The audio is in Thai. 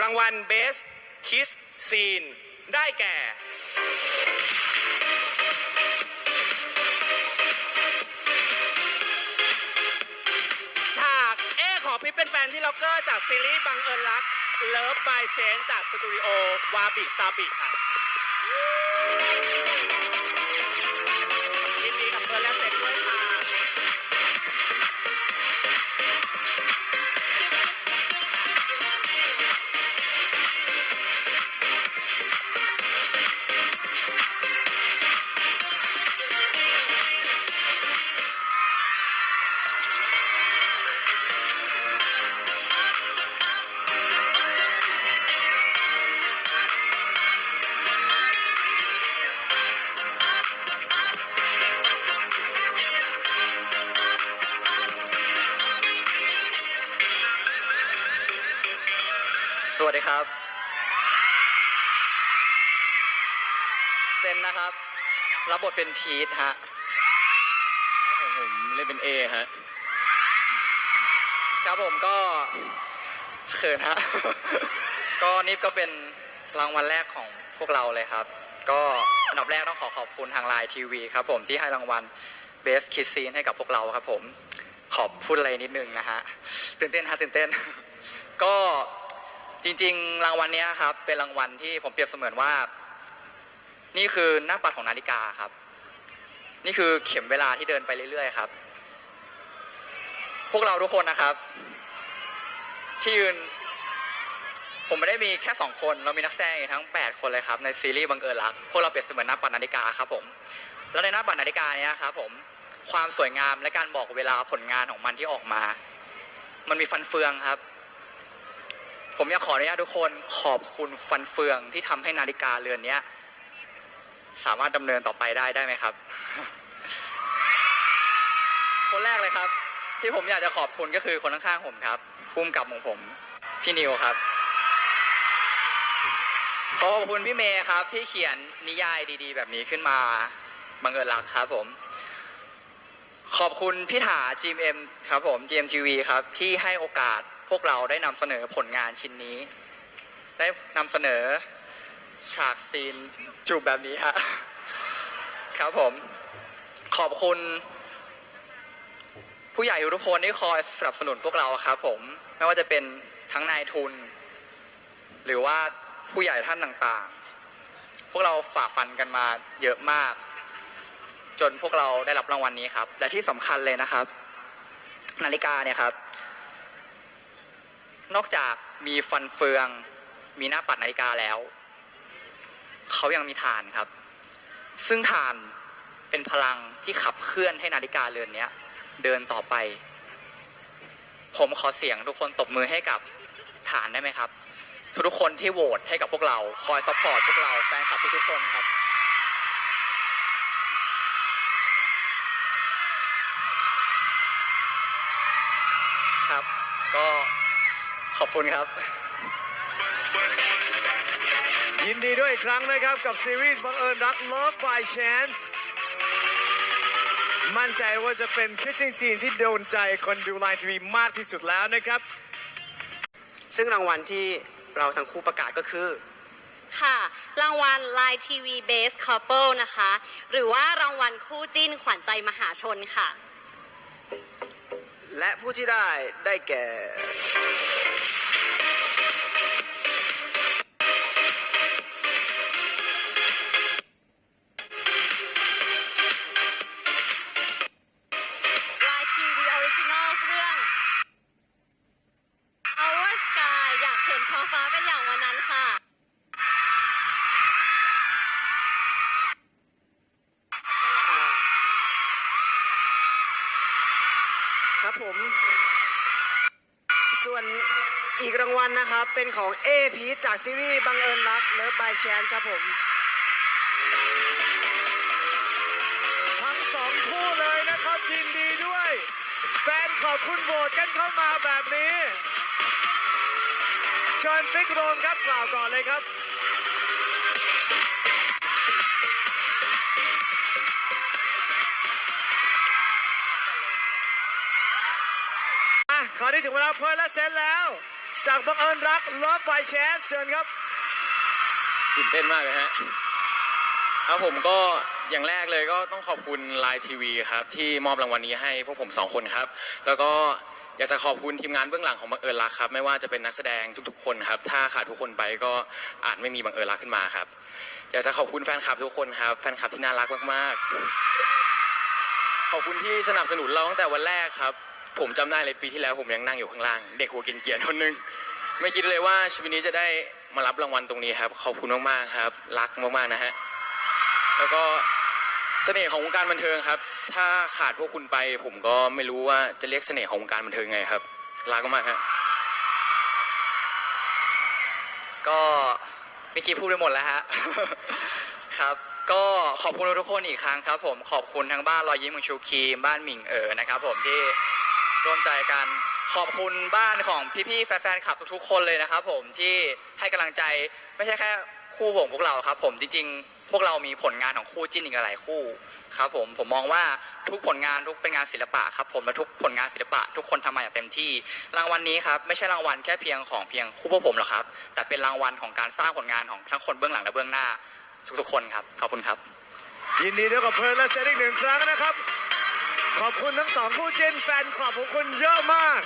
รางวัล Best Kiss Scene ได้แก่ ฉากเอขอพิปเป็นแฟนที่ล็อกเกอร์จากซีรีส์บังเอิญรัก Love by Change จากสตูดิโอวาบิสตาบิค่ะ เซนนะครับ รับบทเป็นพีทฮะผมผมเล่นเป็นเอฮะ ครับผมก็เขินฮะ ก็นี่ก็เป็นรางวัลแรกของพวกเราเลยครับ ก็อันดับแรกต้องขอขอบคุณทางไลน์ทีวีครับผมที่ให้รางวัล Best Kids Scene ให้กับพวกเราครับผมขอบพูดอะไรนิดนึงนะฮะตื่นเต้นฮะตื่นเต้น ก็จริง ๆ รางวัลเนี้ยครับเป็นรางวัลที่ผมเปรียบเสมือนว่า นี่คือหน้าปัดของนาฬิกาครับ นี่คือเข็มเวลาที่เดินไปเรื่อยๆครับ พวกเราทุกคนนะครับ ที่ยืน ผมไม่ได้มีแค่สองคน เรามีนักแสดงทั้ง8คนเลยครับ ในซีรีส์บังเอิญรักพวกเราเปรียบเสมือนหน้าปัดนาฬิกาครับ ผม แล้วในหน้าปัดนาฬิกาเนี้ยครับผมความสวยงามและการบอกเวลาผลงานของมันที่ออกมา มันมีฟันเฟืองครับ ผมอยากขออนุญาตทุกคนขอบคุณฟันเฟืองที่ทำให้นาฬิกาเรือนเนี้ย สามารถดำเนินต่อไปได้ได้ไหมครับ คนแรกเลยครับ ที่ผมอยากจะขอบคุณก็คือคนข้างๆผมครับพุ่มกับของผมพี่นิวครับขอขอบคุณพี่เมย์ครับ ที่เขียนนิยายดี ๆ แบบนี้ขึ้นมาบังเอิญรักครับผม ขอบคุณพี่ถา GMM ครับผม GMTV ครับ ที่ให้โอกาสพวกเราได้นำเสนอผลงานชิ้นนี้ ได้นำเสนอ ฉากซีนจูบแบบนี้ฮะครับผม ขอบคุณ ผู้ใหญ่ทุกคนที่คอยสนับสนุนพวกเราครับผม ไม่ว่าจะเป็นทั้งนายทุน หรือว่าผู้ใหญ่ท่านต่างๆ พวกเราฝ่าฟันกันมาเยอะมาก จนพวกเราได้รับรางวัลนี้ครับ และที่สำคัญเลยนะครับ นาฬิกาเนี่ยครับ นอกจากมีฟันเฟือง มีหน้าปัดนาฬิกาแล้ว เขายังมีฐานครับ ซึ่งฐานเป็นพลังที่ขับเคลื่อนให้นาฬิกาเรือนนี้เดินต่อไป ผมขอเสียงทุกคนตบมือให้กับฐานได้ไหมครับ ทุกคนที่โหวตให้กับพวกเรา คอยซัพพอร์ตพวกเราแฟนคลับทุกๆคนครับครับ ก็ขอบคุณครับ ยินดีด้วยอีกครั้งนะครับ กับซีรีส์บังเอิญรัก Love by Chance มั่นใจว่าจะเป็น kissing scene ที่โดนใจคนดูไลน์ทีวีมากที่สุดแล้วนะครับ ซึ่งรางวัลที่เราทั้งคู่ประกาศก็คือ ค่ะ รางวัล Line TV Best Couple นะคะ หรือว่ารางวัลคู่จิ้นขวัญใจมหาชนค่ะ และผู้ที่ได้ได้แก่ อยากเห็นท้องฟ้าเป็นอย่างวันนั้นค่ะ ครับผม ส่วนอีกรางวัลนะครับ เป็นของเอพีจากซีรีส์บังเอิญรักเลิฟบายแชนครับผมทั้งสองคู่เลยนะครับยินดีด้วย แฟนขอบคุณโหวตกันเข้ามาแบบนี้ เชิญปิ๊กโรมครับกล่าวก่อนเลยครับอะคราวนี้ถึงเวลาเพลินและเซนแล้ว จากบังเอิญรัก Love by Chance เชิญครับตื่นเต้นมากเลยฮะครับผมก็อย่างแรกเลยก็ต้องขอบคุณไลน์ทีวีครับ ที่มอบรางวัลนี้ให้พวกผมสองคนครับ แล้วก็ อยากจะขอบคุณทีมงานเบื้องหลังของบังเอิญรักครับ ไม่ว่าจะเป็นนักแสดงทุกๆคนครับ ถ้าขาดทุกคนไปก็อาจไม่มีบังเอิญรักขึ้นมาครับ อยากจะขอบคุณแฟนคลับทุกคนครับ แฟนคลับที่น่ารักมากๆ ขอบคุณที่สนับสนุนเราตั้งแต่วันแรกครับ ผมจำได้เลยปีที่แล้วผมยังนั่งอยู่ข้างล่าง เด็กหัวกินเกียร์คนหนึง ไม่คิดเลยว่าชีวิตนี้จะได้มารับรางวัลตรงนี้ครับ ขอบคุณมากๆครับ รักมากๆนะฮะ แล้วก็ เสน่ห์ของวงการบันเทิงครับ ถ้าขาดพวกคุณไป ผมก็ไม่รู้ว่าจะเรียกเสน่ห์ของวงการบันเทิงไงครับรักมากฮะก็เมื่อกี้พูดไปหมดแล้วฮะ ครับ ก็ขอบคุณทุกคนอีกครั้งครับ ผมขอบคุณทั้งบ้านรอยยิ้มของชูคีมบ้านหมิงเอ๋อนะครับ ผมที่ร่วมใจกันขอบคุณบ้านของพี่ๆแฟนๆคลับทุกๆคนเลยนะครับ ผมที่ให้กำลังใจไม่ใช่แค่ คู่วงพวกเราครับ ผมจริงๆ พวกเรามีผลงานของคู่จิ้นอีกหลายคู่ครับ ผมผมมองว่าทุกผลงานทุกเป็นงานศิลปะครับ ผมและทุกผลงานศิลปะ ทุกคนทำมาอย่างเต็มที่ รางวัลนี้ครับไม่ใช่รางวัลแค่เพียงของเพียงคู่พวกผมหรอกครับ แต่เป็นรางวัลของการสร้างผลงานของทั้งคนเบื้องหลังและเบื้องหน้า ทุกๆคนครับขอบคุณครับ ยินดีด้วยกับเพลิร์ลและเซนอีกหนึ่งครั้งนะครับ ขอบคุณทั้งสองคู่จิ้นแฟนคลับของคุณเยอะมาก